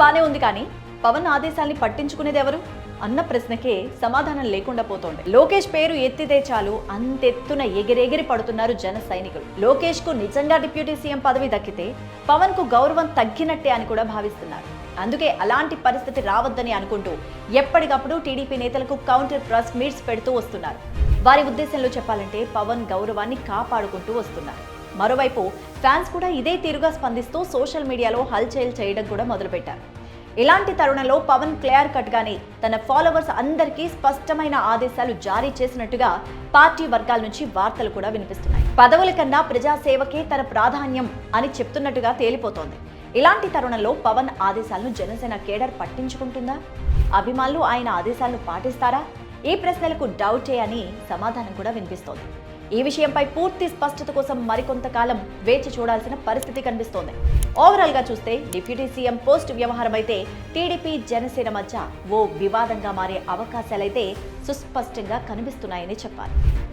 బానే ఉంది కానీ పవన్ ఆదేశాల్ని పట్టించుకునేది ఎవరు అన్న ప్రశ్నకే సమాధానం లేకుండా పోతోంది. లోకేష్ పేరు ఎత్తితే చాలు అంతెత్తున ఎగిరెగిరి పడుతున్నారు జన సైనికులు. లోకేష్కు నిజంగా డిప్యూటీ సీఎం పదవి దక్కితే పవన్కు గౌరవం తగ్గినట్టే అని కూడా భావిస్తున్నారు. అందుకే అలాంటి పరిస్థితి రావద్దని అనుకుంటూ ఎప్పటికప్పుడు టీడీపీ నేతలకు కౌంటర్ ప్రెస్ మీట్స్ పెడుతూ వస్తున్నారు. వారి ఉద్దేశంలో చెప్పాలంటే పవన్ గౌరవాన్ని కాపాడుకుంటూ వస్తున్నారు. మరోవైపు ఫ్యాన్స్ కూడా ఇదే తీరుగా స్పందిస్తూ సోషల్ మీడియాలో హల్చల్ చేయడం కూడా మొదలుపెట్టారు. ఇలాంటి తరుణంలో పవన్ క్లియర్ కట్ గానే తన ఫాలోవర్స్ అందరికీ స్పష్టమైన ఆదేశాలు జారీ చేసినట్టుగా పార్టీ వర్గాల నుంచి వార్తలు కూడా వినిపిస్తున్నాయి. పదవుల కన్నా ప్రజాసేవకే తన ప్రాధాన్యం అని చెప్తున్నట్టుగా తేలిపోతోంది. ఇలాంటి తరుణంలో పవన్ ఆదేశాలను జనసేన కేడర్ పట్టించుకుంటుందా? అభిమానులు ఆయన ఆదేశాలను పాటిస్తారా? ఈ ప్రశ్నలకు డౌటే అని సమాధానం కూడా వినిపిస్తోంది. ఈ విషయంపై పూర్తి స్పష్టత కోసం మరికొంతకాలం వేచి చూడాల్సిన పరిస్థితి కనిపిస్తోంది. ఓవరాల్గా చూస్తే డిప్యూటీ సీఎం పోస్ట్ వ్యవహారం అయితే టీడీపీ జనసేన మధ్య ఓ వివాదంగా మారే అవకాశాలైతే సుస్పష్టంగా కనిపిస్తున్నాయని చెప్పాలి